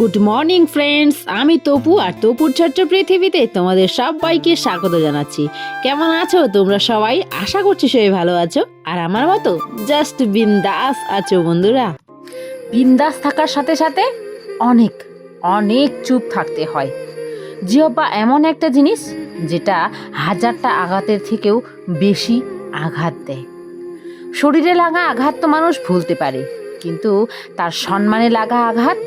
Good morning friends আমি তপু আর তপুর ছোট্ট পৃথিবীতে তোমাদের সবাইকে স্বাগত জানাচ্ছি। কেমন আছো তোমরা সবাই? আশা করছি সবাই ভালো আছো। আর আমার মতো জাস্ট বিন্দাস আছো বন্ধুরা। বিন্দাস থাকার সাথে সাথে অনেক অনেক চুপ থাকতে হয়। জিহ্বা, এমন একটা জিনিস যেটা হাজারটা আঘাতের থেকেও বেশি আঘাত দেয়। শরীরে লাগা আঘাত তো মানুষ ভুলতে পারে, কিন্তু তার সম্মানে লাগা আঘাত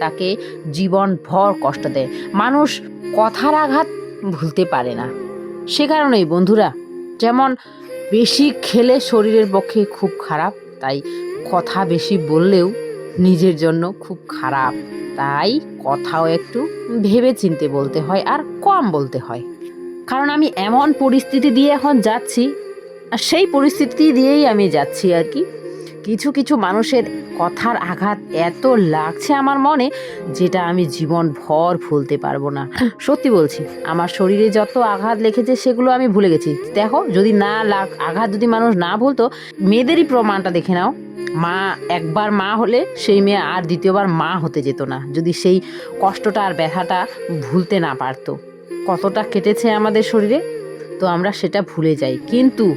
তাকে জীবন ভর কষ্ট দেয়। মানুষ কথার আঘাত ভুলতে পারে না। সে কারণেই, বন্ধুরা, যেমন বেশি খেলে শরীরের পক্ষে খুব খারাপ, তাই কথা বেশি বললেও নিজের জন্য খুব খারাপ। তাই কথাও একটু ভেবে চিনতে বলতে হয় আর কম বলতে হয়। কারণ আমি এমন পরিস্থিতি দিয়ে এখন যাচ্ছি, আর সেই পরিস্থিতি দিয়েই আমি যাচ্ছি আর কি। কিছু কিছু মানুষের কথার আঘাত এত লাগছে আমার মনে, যেটা আমি জীবন ভর ভুলতে পারব না। সত্যি বলছি, আমার শরীরে যত আঘাত লেগেছে সেগুলো আমি ভুলে গেছি। দেখো, যদি না লাগ, আঘাত যদি মানুষ না ভুলতো, মেয়েদেরই প্রমাণটা দেখে নাও। মা, একবার মা হলে সেই মেয়ে আর দ্বিতীয়বার মা হতে যেত না, যদি সেই কষ্টটা আর ব্যথাটা ভুলতে না পারতো। কতটা কেটেছে আমাদের শরীরে? তো আমরা সেটা ভুলে যাই। কিন্তু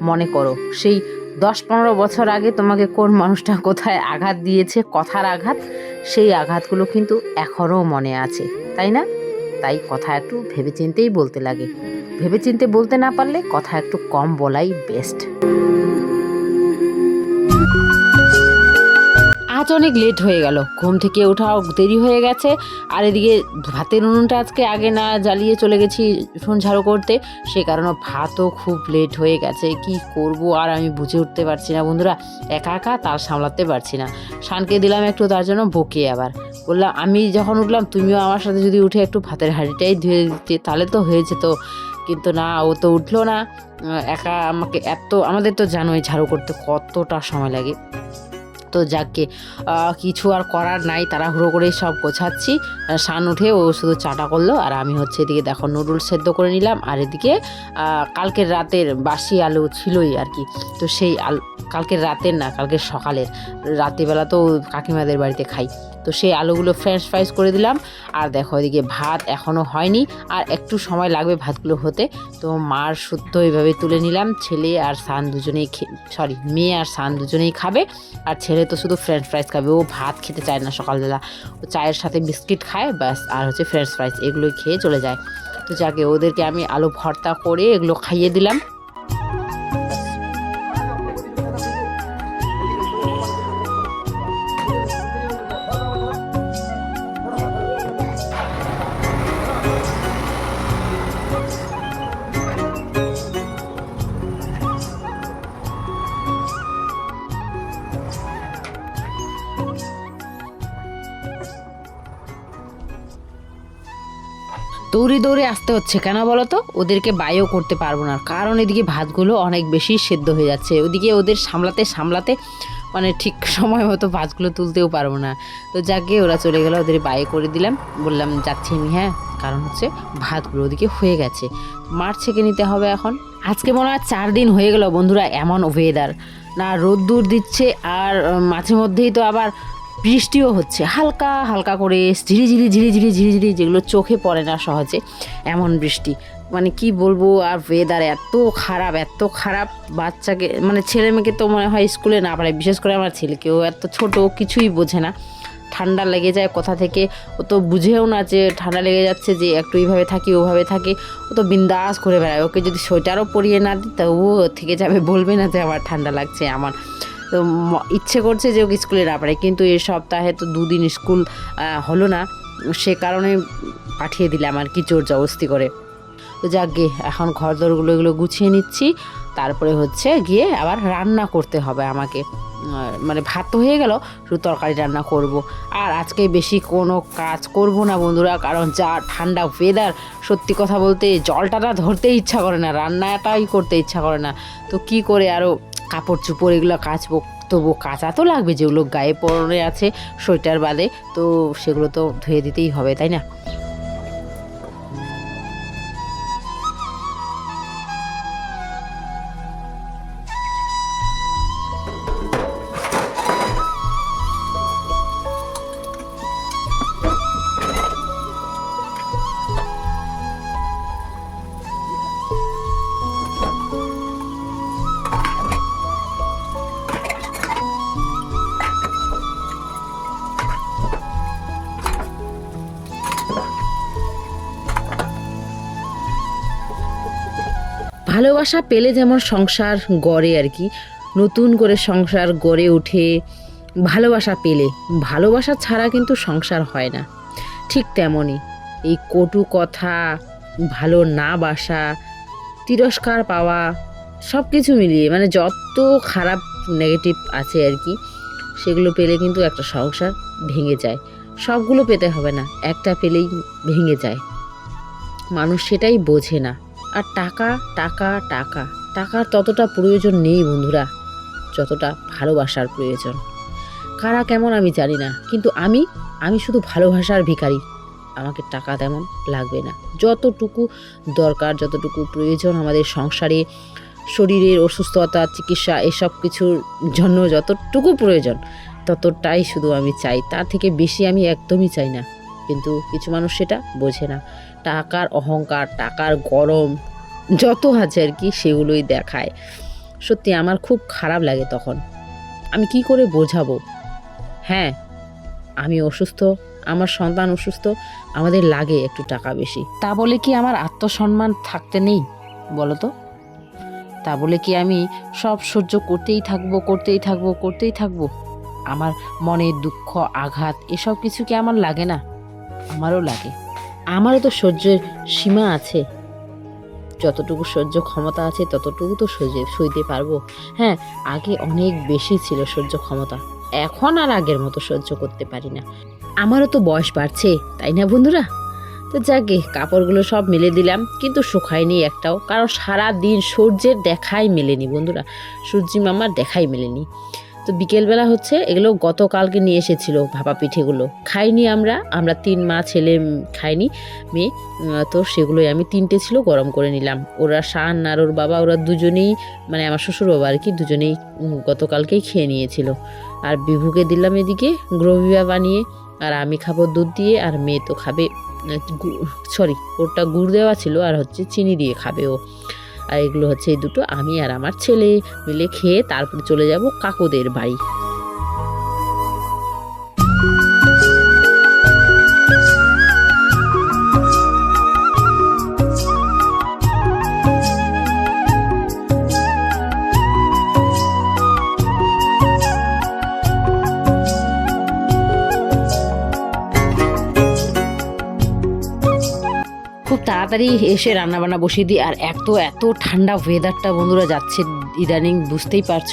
মনে করো, সেই দশ পনেরো বছর আগে তোমাকে কোন মানুষটা কোথায় আঘাত দিয়েছে, কথার আঘাত, সেই আঘাতগুলো কিন্তু এখনও মনে আছে, তাই না? তাই কথা একটু ভেবেচিন্তেই বলতে লাগে। ভেবেচিন্তে বলতে না পারলে কথা একটু কম বলাই বেস্ট আজ অনেক লেট হয়ে গেল। ঘুম থেকে ওঠাও দেরি হয়ে গেছে। আর এদিকে ভাতের উনুনটা আজকে আগে না জ্বালিয়ে চলে গেছি উঠোন ঝাড়ু করতে। সে কারণে ভাতও খুব লেট হয়ে গেছে। কি করব আর আমি বুঝে উঠতে পারছি না বন্ধুরা। একা একা তার সামলাতে পারছি না। শানকে দিলাম একটু তার জন্য বকে আবার। বললাম, আমি যখন উঠলাম, তুমিও আমার সাথে যদি উঠে একটু ভাতের হাঁড়িটাই ধুয়ে দিতে, তাহলে তো হয়ে যেত। কিন্তু না, ও তো উঠল না। একা আমাকে এত, আমাদের তো জানোই ঝাড়ু করতে কতটা সময় লাগে। তো যাকে কিছু আর করার নাই, তাড়াহুড়ো করেই সব গোছাচ্ছি। সান উঠে ও শুধু চাটা করল, আর আমি হচ্ছে এদিকে দেখো নুডলস সেদ্ধ করে নিলাম, আর এদিকে কালকের রাতের বাসি আলু ছিলই আর কি। তো সেই আলু, কালকের রাতের না, কালকের সকালের। রাত্রিবেলা তো কাকিমাদের বাড়িতে খাই। তো সেই আলুগুলো ফ্রেঞ্চ ফ্রাইজ করে দিলাম। আর দেখো এদিকে ভাত এখনও হয়নি, আর একটু সময় লাগবে ভাতগুলো হতে। তো মার শুদ্ধ এইভাবে তুলে নিলাম, ছেলে আর সান দুজনেই সরি মেয়ে আর সান দুজনেই খাবে। আর ছেলে তো শুধু ফ্রেঞ্চ ফ্রাইজ খাবে, ও ভাত খেতে চায় না সকালবেলা। ও চায়ের সাথে বিস্কিট খায়, ব্যাস, আর হচ্ছে ফ্রেঞ্চ ফ্রাইজ এগুলোই খেয়ে চলে যায়। তো যাকে ওদেরকে আমি আলু ভর্তা করে এগুলো খাইয়ে দিলাম। দৌড়ে দৌড়ে আসতে হচ্ছে কেন বলো তো? ওদেরকে বাইও করতে পারব না। কারণ এদিকে ভাতগুলো অনেক বেশি সেদ্ধ হয়ে যাচ্ছে। ওদিকে ওদের সামলাতে সামলাতে মানে ঠিক সময় মতো ভাতগুলো তুলতেও পারব না। তো যাকে ওরা চলে গেলো, ওদের বাই করে দিলাম। বললাম, যাচ্ছি আমি হ্যাঁ? কারণ হচ্ছে ভাতগুলো ওদিকে হয়ে গেছে। মাঠ ছেঁকে নিতে হবে এখন। আজকে মনে হয় চার দিন হয়ে গেল বন্ধুরা এমন ওয়েদার না, রোদ্দুর দিচ্ছে আর মাঝে মধ্যেই তো আবার বৃষ্টিও হচ্ছে। হালকা হালকা করে ঝিরিঝিরি ঝিরিঝিরি ঝিরিঝিরি যেগুলো চোখে পড়ে না সহজে, এমন বৃষ্টি। মানে কি বলব আর ওয়েদার এত খারাপ এত খারাপ। বাচ্চাকে মানে ছেলে মেয়েকে তো মনে হয় স্কুলে না পারে বিশেষ করে আমার ছেলেকেও এত ছোট কিছুই বোঝে না। ঠান্ডা লেগে যায় কোথা থেকে। ও তো বুঝেও না যে ঠান্ডা লেগে যাচ্ছে যে একটু এইভাবে থাকি, ওভাবে থাকি। ও তো বিন্দাস করে বেড়ায়। ওকে যদি সোয়েটারও পরিয়ে না দিই, তা ও থেকে যাবে, বলবে না যে আমার ঠান্ডা লাগছে, আমার তো ইচ্ছে করছে যে স্কুলে না পারে। কিন্তু এ সপ্তাহে তো দুদিন স্কুল হলো না। সে কারণে পাঠিয়ে দিলাম আর কি জোর জবস্তি করে। তো যাক গে, এখন ঘর দরগুলো এগুলো গুছিয়ে নিচ্ছি। তারপরে হচ্ছে গিয়ে আবার রান্না করতে হবে আমাকে। মানে ভাত তো হয়ে গেল, শুধু তরকারি রান্না করব। আর আজকে বেশি কোনো কাজ করব না বন্ধুরা, কারণ যা ঠান্ডা ওয়েদার সত্যি কথা বলতে জলটা ধরতে ইচ্ছা করে না, রান্নাটাই করতে ইচ্ছা করে না। তো কি করে আরও কাপড় চুপড় এগুলো কাচবো তবু কাঁচা তো লাগবে, যেগুলো গায়ে পরনে আছে, সোয়েটার বাদে, তো সেগুলো তো ধুয়ে দিতেই হবে, তাই না? ভালোবাসা পেলে যেমন সংসার গড়ে আর কি, নতুন করে সংসার গড়ে ওঠে, ভালোবাসা পেলে। ভালোবাসা ছাড়া কিন্তু সংসার হয় না। ঠিক তেমনই এই কটু কথা, ভালো না বাসা, তিরস্কার পাওয়া সব কিছু মিলিয়ে মানে যত খারাপ নেগেটিভ আছে আর কি, সেগুলো পেলে কিন্তু একটা সংসার ভেঙে যায়। সবগুলো পেতে হবে না, একটা পেলেই ভেঙে যায়। মানুষ সেটাই বোঝে না। আর টাকা টাকা টাকা। টাকার ততটা প্রয়োজন নেই বন্ধুরা, যতটা ভালোবাসার প্রয়োজন। কারা কেমন আমি জানি না, কিন্তু আমি আমি শুধু ভালোবাসার ভিখারি। আমাকে টাকা তেমন লাগবে না। যতটুকু দরকার, যতটুকু প্রয়োজন আমাদের সংসারে, শরীরের অসুস্থতা, চিকিৎসা, এসব কিছুর জন্য যতটুকু প্রয়োজন, ততটাই শুধু আমি চাই। তার থেকে বেশি আমি একদমই চাই না। কিন্তু কিছু মানুষ সেটা বোঝে না। টাকার অহংকার, টাকার গরম, যত আছে আর কি সেগুলোই দেখায়। সত্যি আমার খুব খারাপ লাগে তখন। আমি কি করে বোঝাবো? হ্যাঁ আমি অসুস্থ, আমার সন্তান অসুস্থ, আমাদের লাগে একটু টাকা বেশি। তা বলে কি আমার আত্মসম্মান থাকতে নেই? বলো তো। তা বলে কি আমি সব সহ্য করতেই থাকব করতেই থাকব করতেই থাকব? আমার মনে দুঃখ, আঘাত, এসব কিছু কি আমার লাগে না? আমারও লাগে। আমারও তো সহ্যের সীমা আছে। যতটুকু সহ্য ক্ষমতা আছে, ততটুকু তো সহ্য সইতে পারব। হ্যাঁ আগে অনেক বেশি ছিল সহ্য ক্ষমতা। এখন আর আগের মতো সহ্য করতে পারি না। আমারও তো বয়স বাড়ছে, তাই না বন্ধুরা? তো যাকে কাপড়গুলো সব মেলে দিলাম, কিন্তু শুকায়নি একটাও। কারণ সারা দিন সূর্যের দেখাই মেলেনি বন্ধুরা। সূর্যি মামার দেখাই মেলেনি। তো বিকেলবেলা হচ্ছে এগুলো গতকালকে নিয়ে এসেছিল ভাপা পিঠেগুলো খাইনি আমরা আমরা তিন মা ছেলে খাইনি, মেয়ে তো সেগুলোই আমি তিনটে ছিল গরম করে নিলাম। ওরা শান আর ওর বাবা, ওরা দুজনেই মানে আমার শ্বশুর বাবা আর কি, দুজনেই গতকালকেই খেয়ে নিয়েছিল। আর বিভুকে দিলাম এদিকে গ্রোভিয়া বানিয়ে, আর আমি খাব দুধ দিয়ে, আর মেয়ে তো খাবে সরি, ওরটা গুড় দেওয়া ছিল, আর হচ্ছে চিনি দিয়ে খাবে ও। আর এগুলো হচ্ছে এই দুটো, আমি আর আমার ছেলে মিলে খেয়ে তারপরে চলে যাব কাকুদের বাড়ি। তাড়াতাড়ি এসে রান্নাবান্না বসিয়ে দিই, আর এত এত ঠান্ডা ওয়েদারটা বন্ধুরা যাচ্ছে ইদানিং, বুঝতেই পারছ।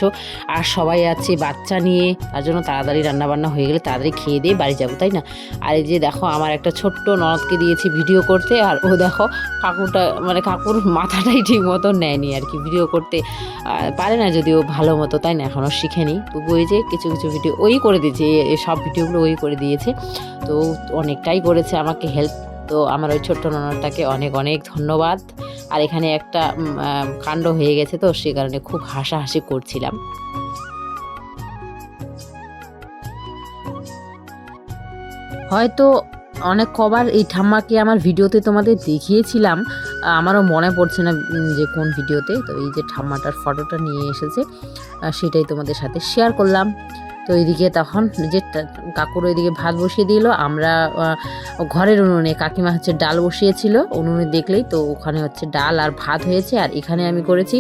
আর সবাই আছে বাচ্চা নিয়ে, তার জন্য তাড়াতাড়ি রান্নাবান্না হয়ে গেলে তাড়াতাড়ি খেয়ে দিয়ে বাড়ি যাব, তাই না? আর এই যে দেখো, আমার একটা ছোট্ট ননদকে দিয়েছি ভিডিও করতে, আর ও দেখো, কাকুটা মানে কাকুর মাথাটাই ঠিক মতো নেয়নি আর কি ভিডিও করতে। পারে না যদিও ভালো মতো, তাই না? এখনও শিখেনি। তবু ওই যে কিছু কিছু ভিডিও ওই করে দিয়েছে সব ভিডিওগুলো ওই করে দিয়েছে। তো অনেকটাই করেছে, আমাকে হেল্প তো আমার ওই ছোট্ট ননদটাকে অনেক অনেক ধন্যবাদ। আর এখানে একটা কাণ্ড হয়ে গেছে তো, সে কারণে খুব হাসাহাসি করছিলাম। হয়তো অনেক কবার এই ঠাম্মাকে আমার ভিডিওতে তোমাদের দেখিয়েছিলাম আমারও মনে পড়ছে না যে কোন ভিডিওতে। তো এই যে ঠাম্মাটার ফটোটা নিয়ে এসেছে সেটাই তোমাদের সাথে শেয়ার করলাম। তো এইদিকে তখন যে কাকুর ওইদিকে ভাত বসিয়ে দিল, আমরা ঘরের উনুনে, কাকিমা হচ্ছে ডাল বসিয়েছিল, উনুনে দেখলেই তো ওখানে হচ্ছে ডাল আর ভাত হয়েছে, আর এখানে আমি করেছি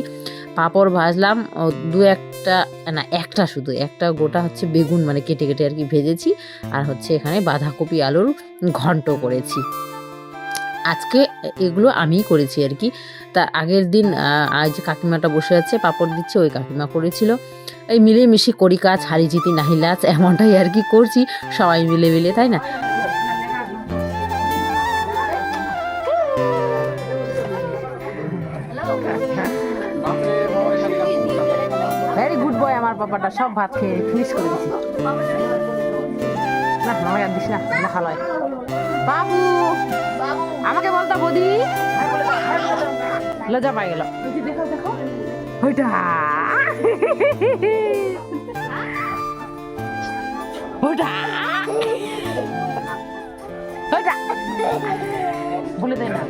পাঁপড় ভাজলাম দু একটা, না একটা শুধু, একটা গোটা হচ্ছে বেগুন মানে কেটে কেটে আর কি ভেজেছি, আর হচ্ছে এখানে বাঁধাকপি আলুর ঘন্ট করেছি। আজকে এগুলো আমিই করেছি আর কি। তা আগের দিন আজ কাকিমাটা বসে আছে, পাঁপড় দিচ্ছে, ওই কাকিমা করেছিল। এই মিলেমিশে করি কাজ, হারি জিতি নাহি লাজ, এমনটাই আর কি করছি, সবাই মিলে মিলে, তাই না? ভেরি গুড বয় আমার বাবাটা সব ভাত খেয়ে ফিনিশ করে দিছি। না আমাকে আর দিস না না ভালো বাবু, আমাকে বলতো বদি। লজা পাই গেল। ওইটা। ওইটা ওটা। বলে দেয় না।